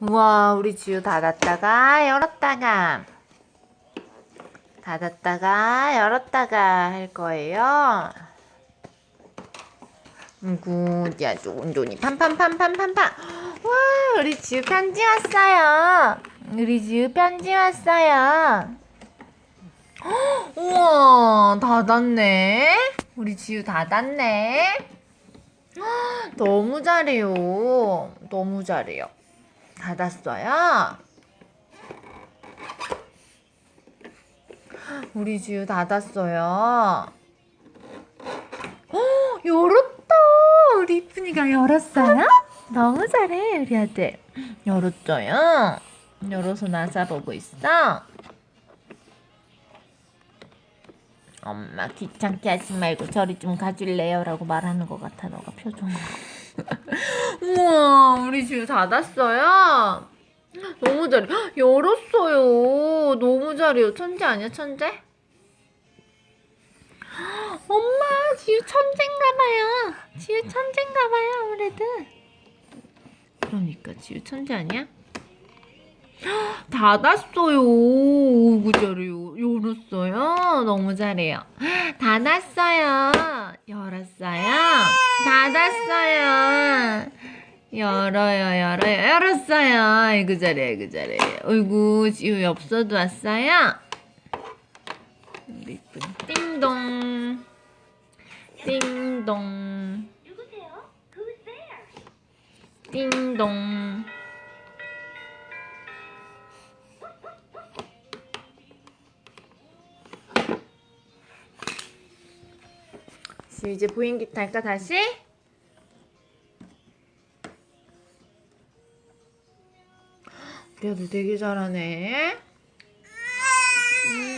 우와, 우리 지우 닫았다가 열었다가 닫았다가 열었다가 할 거예요. 아이고, 아주 온전히 판판판판판판. 와, 우리 지우 편지 왔어요. 우리 지우 편지 왔어요. 헉, 우와, 닫았네. 우리 지우 닫았네. 헉, 너무 잘해요. 너무 잘해요. 닫았어요. 우리 지우 닫았어요. 어, 열었다. 우리 이쁜이가 열었어요? 너무 잘해, 우리 아들. 열었어요. 열어서 나사 보고 있어. 엄마 귀찮게 하지 말고 저리 좀 가줄래요? 라고 말하는 것 같아, 너가 표정. 우리 지우 닫았어요. 너무 잘해. 헉, 열었어요. 너무 잘해요. 천재 아니야, 천재? 헉, 엄마, 지우 천재인가봐요. 지우 천재인가봐요, 아무래도. 그러니까 지우 천재 아니야? 헉, 닫았어요. 오구 잘해요. 열었어요. 너무 잘해요. 닫았어요. 열었어요. 닫았어요. 열어요, 열어요, 열었어요. 아이고, 잘해, 아이고, 잘해. 어이구, 지우 엽서도 왔어요. 이쁜 띵동. 띵동. 띵동. 지우 이제 보행기 탈까, 다시? 그래도 되게 잘하네. 음.